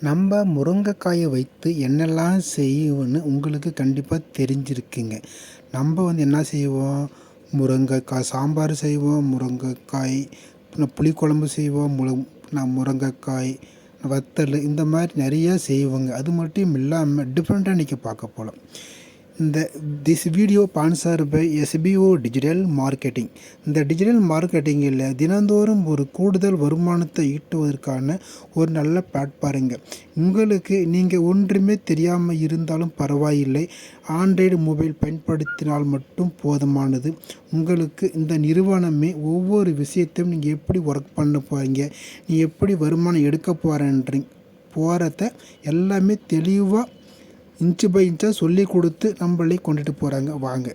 நம்ம முருங்கைக்காயை வைத்து என்னெல்லாம் செய்வோன்னு உங்களுக்கு கண்டிப்பாக தெரிஞ்சிருக்குங்க. நம்ம வந்து என்ன செய்வோம்? முருங்கைக்காய் சாம்பார் செய்வோம் முருங்கைக்காய் புளிக்குழம்பு செய்வோம் முரு நான் முருங்கைக்காய் வத்தல் இந்த மாதிரி நிறையா செய்வோங்க. அது மட்டும் இல்லாமல் டிஃப்ரெண்ட்டாக இன்றைக்கி பார்க்க போகலாம் இந்த this video sponsor by SPO digital marketing இந்த டிஜிட்டல் மார்க்கெட்டிங்கில் தினந்தோறும் ஒரு கூடுதல் வருமானத்தை ஈட்டுவதற்கான ஒரு நல்ல பிளாட்ஃபாருங்க உங்களுக்கு நீங்கள் ஒன்றுமே தெரியாமல் இருந்தாலும் பரவாயில்லை. ஆண்ட்ராய்டு மொபைல் பயன்படுத்தினால் மட்டும் போதுமானது. உங்களுக்கு இந்த நிறுவனமே ஒவ்வொரு விஷயத்தையும் நீங்கள் எப்படி ஒர்க் பண்ண போகிறீங்க நீ எப்படி வருமானம் எடுக்க போகிறேன்றீங்க போகிறத எல்லாமே தெளிவாக இன்ச்சு பை இன்ச்சாக சொல்லி கொடுத்து நம்மளை கொண்டுட்டு போகிறாங்க வாங்க.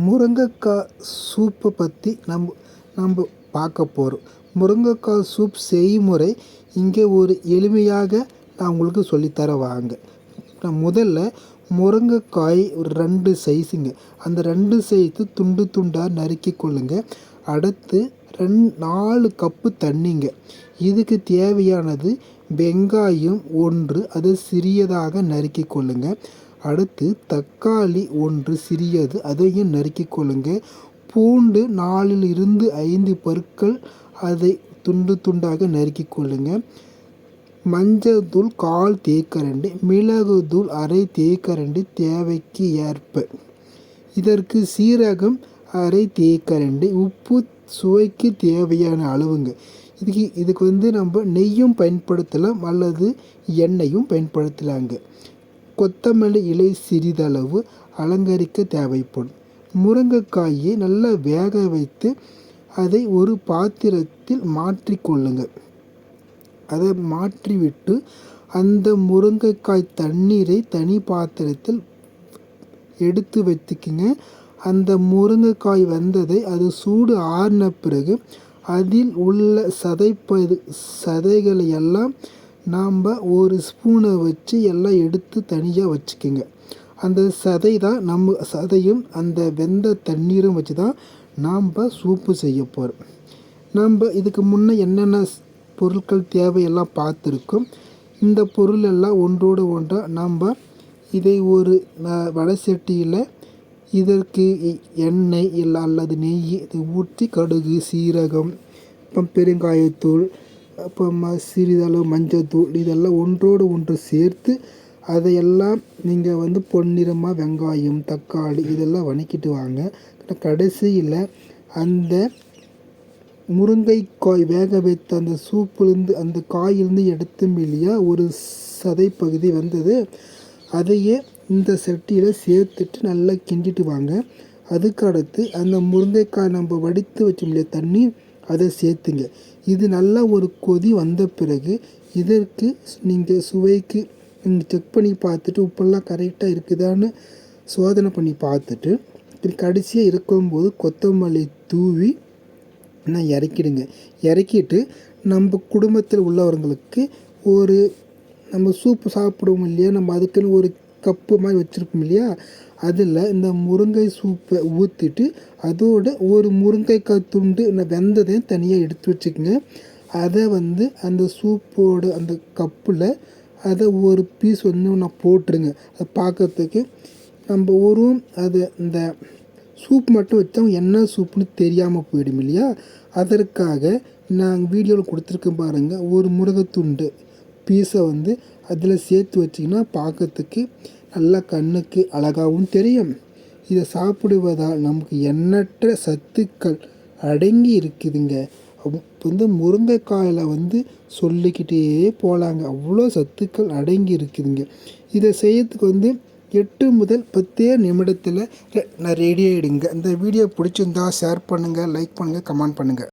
முருங்கைக்காய் சூப்பை பற்றி நம்ம நம்ம பார்க்க போகிறோம் முருங்கைக்காய் சூப் செய்முறை இங்கே ஒரு எளிமையாக நான் உங்களுக்கு சொல்லித்தர வாங்க. நான் முதல்ல முருங்கைக்காய் ஒரு ரெண்டு சைஸுங்க. அந்த ரெண்டு சைஸு துண்டு துண்டாக நறுக்கி கொள்ளுங்க. அடுத்து ரெண் நாலு கப்பு தண்ணிங்க. இதுக்கு தேவையானது வெங்காயம் ஒன்று அதை சிறியதாக நறுக்கி கொள்ளுங்கள் அடுத்து தக்காளி ஒன்று சிறியது அதையும் நறுக்கி கொள்ளுங்க. பூண்டு நாலில் இருந்து ஐந்து பற்கள் அதை துண்டு துண்டாக நறுக்கி கொள்ளுங்க. மஞ்சள் தூள் கால் தேக்கரண்டு மிளகு தூள் அரை தேக்கரண்டு தேவைக்கு ஏற்ப. இதற்கு சீரகம் அரை தேக்கரண்டு உப்பு சுவைக்கு தேவையான அளவுங்க. இதுக்கு இதுக்கு வந்து நம்ம நெய்யும் பயன்படுத்தலாம் அல்லது எண்ணெயும் பயன்படுத்தலாங்க. கொத்தமல்லி இலை சிறிதளவு அலங்கரிக்க தேவைப்படும். முருங்கைக்காயை நல்லா வேக வைத்து அதை ஒரு பாத்திரத்தில் மாற்றி கொள்ளுங்கள். அதை மாற்றிவிட்டு அந்த முருங்கைக்காய் தண்ணீரை தனி பாத்திரத்தில் எடுத்து வைத்துக்குங்க. அந்த முருங்கைக்காய் வந்ததை அது சூடு ஆறின பிறகு அதில் உள்ள சதைப்பது சதைகளை எல்லாம் நாம் ஒரு ஸ்பூனை வச்சு எல்லாம் எடுத்து தனியாக வச்சுக்கோங்க. அந்த சதை தான் நம்ம சதையும் அந்த வெந்த தண்ணீரும் வச்சு தான் நாம் சூப்பு செய்ய போகிறோம் நம்ம இதுக்கு முன்னே என்னென்ன பொருட்கள் தேவையெல்லாம் பார்த்துருக்கோம். இந்த பொருள் எல்லாம் ஒன்றோடு ஒன்றாக நாம் இதை ஒரு வடை சட்டியில் இதற்கு எண்ணெய் இல்லை அல்லது நெய் இதை ஊற்றி கடுகு சீரகம் பெருங்காயத்தூள் இப்போ ம சிறிதளவு மஞ்சள்தூள் இதெல்லாம் ஒன்றோடு ஒன்று சேர்த்து அதையெல்லாம் நீங்கள் வந்து பொன்னிறமாக வெங்காயம் தக்காளி இதெல்லாம் வணக்கிட்டு வாங்க. கடைசியில் அந்த முருங்கைக்காய் வேக வைத்த அந்த சூப்புலேருந்து அந்த காயிலேருந்து எடுத்தும் இல்லையா ஒரு சதை பகுதி வந்தது. அதையே இந்த சட்டியில் சேர்த்துட்டு நல்லா கிண்டிட்டு வாங்க. அதுக்கு அடுத்து அந்த முருங்கைக்காய் நம்ம வடித்து வச்சோம் இல்லையா தண்ணி அதை சேர்த்துங்க. இது நல்லா ஒரு கொதி வந்த பிறகு இதற்கு நீங்கள் சுவைக்கு நீங்கள் செக் பண்ணி பார்த்துட்டு உப்பெல்லாம் கரெக்டாக இருக்குதான்னு சோதனை பண்ணி பார்த்துட்டு கடைசியாக இருக்கும்போது கொத்தமல்லி தூவி நான் இறக்கிடுங்க. இறக்கிட்டு நம்ம குடும்பத்தில் உள்ளவர்களுக்கு ஒரு நம்ம சூப்பு சாப்பிடுவோம் இல்லையா? நம்ம அதுக்குன்னு ஒரு கப்பு மாதிரி வச்சுருக்கோம் இல்லையா? அதில் இந்த முருங்கை சூப்பை ஊற்றிட்டு அதோட ஒரு முருங்கைக்காய் துண்டு வெந்ததையும் தனியாக எடுத்து வச்சுக்கோங்க. அதை வந்து அந்த சூப்போட அந்த கப்பில் அதை ஒரு பீஸ் வந்து நான் போட்டுருங்க. அதை பார்க்கறதுக்கு நம்ம ஒரு அதை இந்த சூப் மட்டும் வச்சா என்ன சூப்புன்னு தெரியாமல் போயிடும் இல்லையா? அதற்காக நாங்கள் வீடியோவில் கொடுத்துருக்கேன் பாருங்கள் ஒரு முருங்கைத்துண்டு பீஸை வந்து அதில் சேர்த்து வச்சிங்கன்னா பார்க்கறதுக்கு நல்லா கண்ணுக்கு அழகாகவும் தெரியும். இதை சாப்பிடுவதால் நமக்கு எண்ணற்ற சத்துக்கள் அடங்கி இருக்குதுங்க. வந்து முருங்கைக்காயில் வந்து சொல்லிக்கிட்டே போகலாங்க அவ்வளோ சத்துக்கள் அடங்கி இருக்குதுங்க. இதை செய்யறதுக்கு வந்து எட்டு முதல் பத்தே நிமிடத்தில் நான் ரெடி ஆகிடுங்க இந்த வீடியோ பிடிச்சிருந்தா ஷேர் பண்ணுங்கள் லைக் பண்ணுங்கள் கமெண்ட் பண்ணுங்கள்